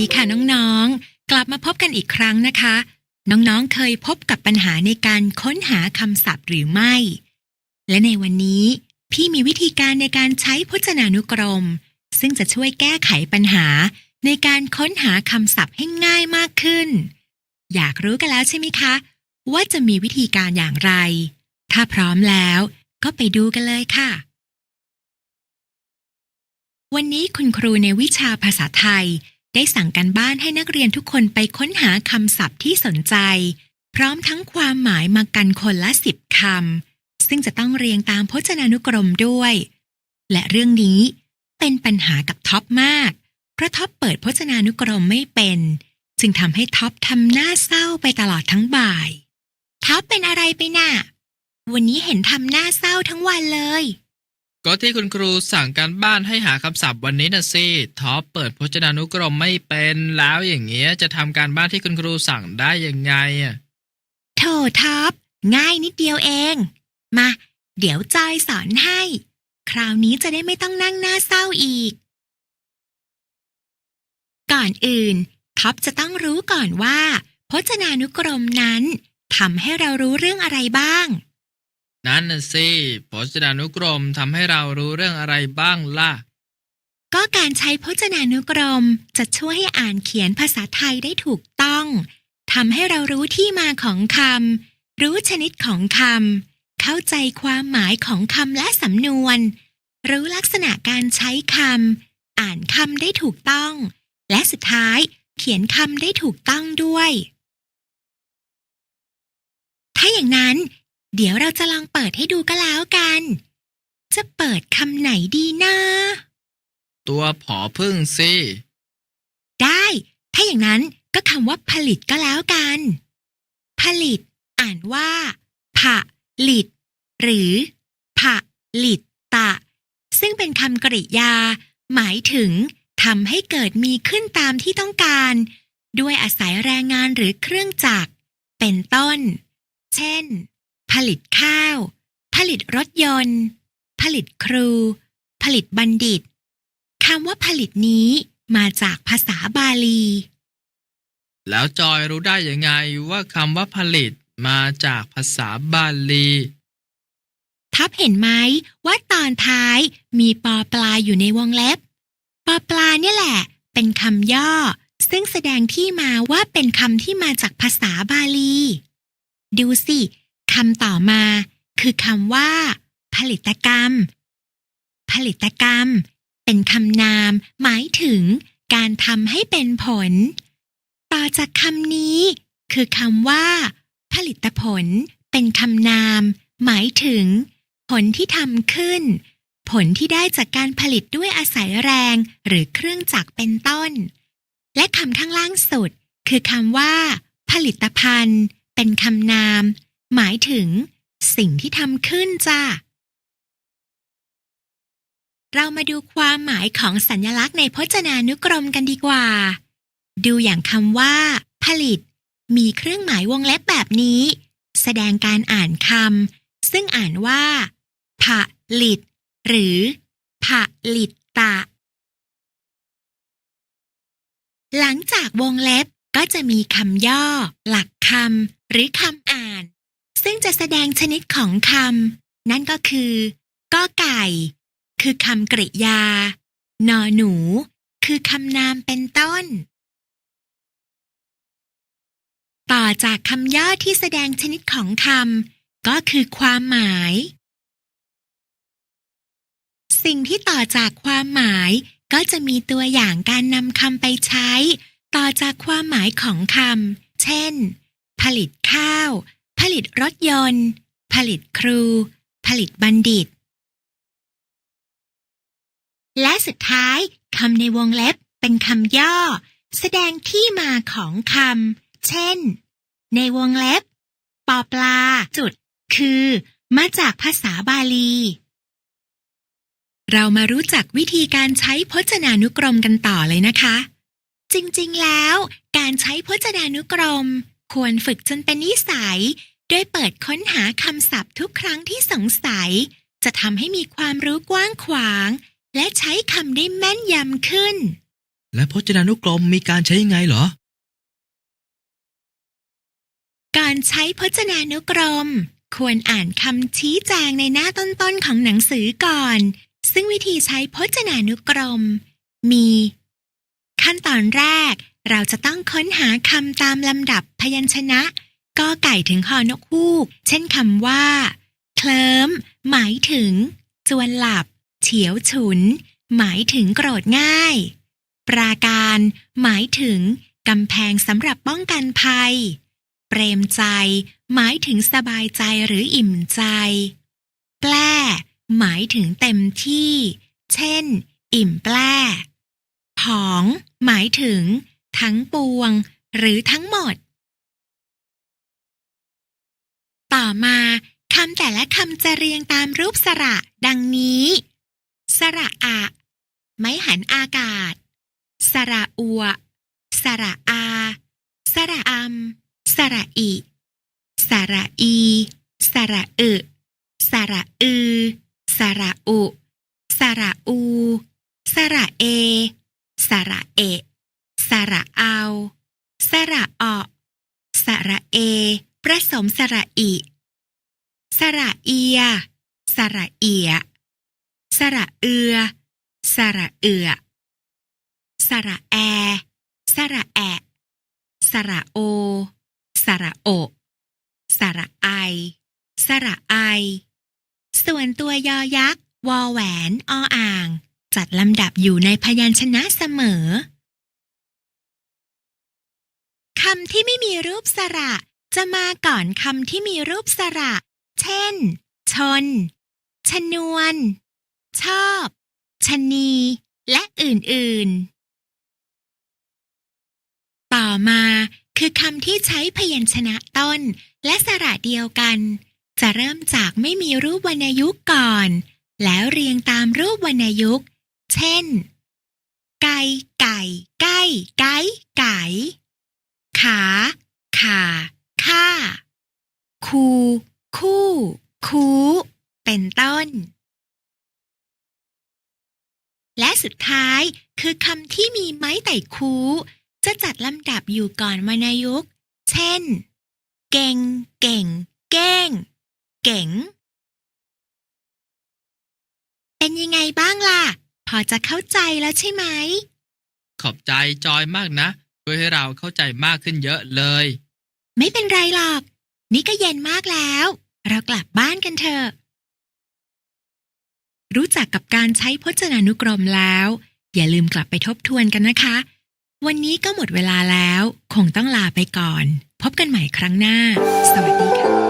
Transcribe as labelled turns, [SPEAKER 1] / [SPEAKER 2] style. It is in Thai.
[SPEAKER 1] ดีค่ะน้องๆ กลับมาพบกันอีกครั้งนะคะ น้องๆ เคยพบกับปัญหาในการค้นหาคำศัพท์หรือไม่ และในวันนี้ พี่มีวิธีการในการใช้พจนานุกรม ซึ่งจะช่วยแก้ไขปัญหาในการค้นหาคำศัพท์ให้ง่ายมากขึ้น อยากรู้กันแล้วใช่ไหมคะ ว่าจะมีวิธีการอย่างไร ถ้าพร้อมแล้วก็ไปดูกันเลยค่ะ วันนี้คุณครูในวิชาภาษาไทย ได้สั่งการบ้านให้นักเรียนทุกคนไปค้นหาคำศัพท์ที่สนใจ พร้อมทั้งความหมายมากันคนละสิบคำ ซึ่งจะต้องเรียงตามพจนานุกรมด้วย และเรื่องนี้เป็นปัญหากับท็อปมาก เพราะท็อปเปิดพจนานุกรมไม่เป็น จึงทำให้ท็อปทำหน้าเศร้าไปตลอดทั้งบ่าย ท็อปเป็นอะไรไปน่ะ วันนี้เห็นทำหน้าเศร้าทั้งวันเลย
[SPEAKER 2] ก็ที่คุณครูสั่งการบ้านให้หาคำศัพท์วันนี้นะสิท็อปเปิดพจนานุกรมไม่เป็นแล้วอย่างเงี้ยจะทำการบ้านที่คุณครูสั่งได้ยังไงอะ
[SPEAKER 1] โถท็อปง่ายนิดเดียวเอง มา เดี๋ยวจอยสอนให้ คราวนี้จะได้ไม่ต้องนั่งหน้าเศร้าอีก ก่อนอื่นท็อปจะต้องรู้ก่อนว่า พจนานุกรมนั้นทำให้เรารู้เรื่องอะไรบ้าง
[SPEAKER 2] นั่นน่ะสิพจนานุกรมทำให้เรารู้เรื่องอะไรบ้างล่ะ
[SPEAKER 1] ก็การใช้พจนานุกรมจะช่วยให้อ่านเขียนภาษาไทยได้ถูกต้องทำให้เรารู้ที่มาของคำรู้ชนิดของคำเข้าใจความหมายของคำและสำนวน รู้ลักษณะการใช้คำอ่านคำได้ถูกต้อง และสุดท้ายเขียนคำได้ถูกต้องด้วย ถ้าอย่างนั้น เดี๋ยวเราจะลองเปิดให้ดูก็แล้วกัน จะเปิดคำไหนดีนะ
[SPEAKER 2] ตัวผอพึ่งสิ
[SPEAKER 1] ได้ ถ้าอย่างนั้นก็คำว่าผลิตก็แล้วกัน ผลิต อ่านว่าผลิต หรือผลิตตะ ซึ่งเป็นคำกริยา หมายถึงทำให้เกิดมีขึ้นตามที่ต้องการ ด้วยอาศัยแรงงานหรือเครื่องจักร เป็นต้น เช่น ผลิตข้าว ผลิตรถยนต์ ผลิตครู ผลิตบัณฑิตคำว่าผลิตนี้มาจากภาษาบาลี
[SPEAKER 2] แล้วจอยรู้ได้ยังไงว่าคำว่าผลิตมาจากภาษาบาลี
[SPEAKER 1] ทับเห็นไหมว่าตอนท้ายมีปอปลาอยู่ในวงเล็บ ปอปลาเนี่ยแหละ เป็นคำย่อ ซึ่งแสดงที่มาว่าเป็นคำที่มาจากภาษาบาลี ดูสิ คำต่อมา คือคำว่า ผลิตกรรม ผลิตกรรม เป็นคำนาม หมายถึง การทำให้เป็นผล ต่อจากคำนี้ คือคำว่า ผลิตผล เป็นคำนาม หมายถึง ผลที่ทำขึ้น ผลที่ได้จากการผลิตด้วยอาศัยแรง หรือเครื่องจักรเป็นต้น และคำข้างล่างสุด คือคำว่า ผลิตภัณฑ์ เป็นคำนาม หมายถึง สิ่งที่ทำขึ้นจ้าเรามาดูความหมายของสัญลักษณ์ในพจนานุกรมกันดีกว่า ดูอย่างคำว่า ผลิต มีเครื่องหมายวงเล็บแบบนี้ แสดงการอ่านคำซึ่งอ่านว่าผลิต หรือผลิตตะ หลังจากวงเล็บก็จะมีคำย่อ หลักคำหรือคำอ่าน ซึ่งจะแสดงชนิดของคำนั่นก็คือก็ไก่ คือคำกริยานอหนู คือคำนามเป็นต้น ต่อจากคำย่อที่แสดงชนิดของคำก็คือความหมาย สิ่งที่ต่อจากความหมายก็จะมีตัวอย่างการนำคำไปใช้ ต่อจากความหมายของคำเช่น ผลิตข้าว ผลิตรถยนต์ ผลิตครู ผลิตบัณฑิต และสุดท้ายคำในวงเล็บเป็นคำย่อ แสดงที่มาของคำเช่น ในวงเล็บปอปลาจุด คือ มาจากภาษาบาลี เรามารู้จักวิธีการใช้พจนานุกรมกันต่อเลยนะคะ จริงๆแล้ว การใช้พจนานุกรม ควรฝึกจนเป็นนิสัย โดยเปิดค้นหาคำศัพท์ทุกครั้งที่สงสัย จะทำให้มีความรู้กว้างขวาง และใช้คำได้แม่นยำขึ้น
[SPEAKER 2] และพจนานุกรมมีการใช้ยังไงเหรอ
[SPEAKER 1] ก่อนใช้พจนานุกรม ควรอ่านคำชี้แจงในหน้าต้นๆของหนังสือก่อน ซึ่งวิธีใช้พจนานุกรม มี ขั้นตอนแรกเราจะต้องค้นหาคำตามลำดับพยัญชนะ กอไก่ถึงฮอนกฮูก เช่นคำว่า เคลิ้ม หมายถึง จวนหลับ เฉียวฉุน หมายถึงโกรธง่าย ปราการ หมายถึงกำแพงสำหรับป้องกันภัย เปรมใจ หมายถึงสบายใจหรืออิ่มใจ แปล้หมายถึงเต็มที่ เช่น อิ่มแปล้ผอง หมายถึง ทั้งปวง หรือทั้งหมด ต่อมาคำแต่ละคำจะเรียงตามรูปสระ ดังนี้ สระอะ ไม้หันอากาศ สระอัว สระอา สระอำสระอิ สระอี สระอึสระอือ สระอุ สระอู สระเอ สระเอะ สระเอา สระออสระเอ ประสมสระอิ สระเอีย สระเอีย สระเอือ สระเอือ สระแอ สระแอะ สระโอ สระโอ สระไอ สระไอ ส่วนตัวยอยักษ์ วอแหวนออ่าง จัดลำดับอยู่ในพยัญชนะเสมอคำที่ไม่มีรูปสระ จะมาก่อนคำที่มีรูปสระ เช่น ชน ชนวน ชอบ ชนี และอื่นๆ ต่อมาคือคำที่ใช้พยัญชนะต้น และสระเดียวกัน จะเริ่มจากไม่มีรูปวรรณยุกต์ก่อน แล้วเรียงตามรูปวรรณยุกต์ เช่น ไก่ ไก่ ไก่ ไก่ ไก่ ขา ขา ค่า คูคู่ คูเป็นต้น และสุดท้ายคือคำที่มีไม้ไต่คูจะจัดลำดับอยู่ก่อนวรรณยุกต์ เช่น เก่ง เก่ง เก้ง เก๋ง เป็นยังไงบ้างล่ะ พอจะเข้าใจแล้วใช่ไหม
[SPEAKER 2] ขอบใจจอยมากนะ ช่วยให้เราเข้าใจมากขึ้นเยอะเลย
[SPEAKER 1] ไม่เป็นไรหรอก นี่ก็เย็นมากแล้ว เรากลับบ้านกันเถอะ รู้จักกับการใช้พจนานุกรมแล้ว อย่าลืมกลับไปทบทวนกันนะคะ วันนี้ก็หมดเวลาแล้ว คงต้องลาไปก่อน พบกันใหม่ครั้งหน้า สวัสดีค่ะ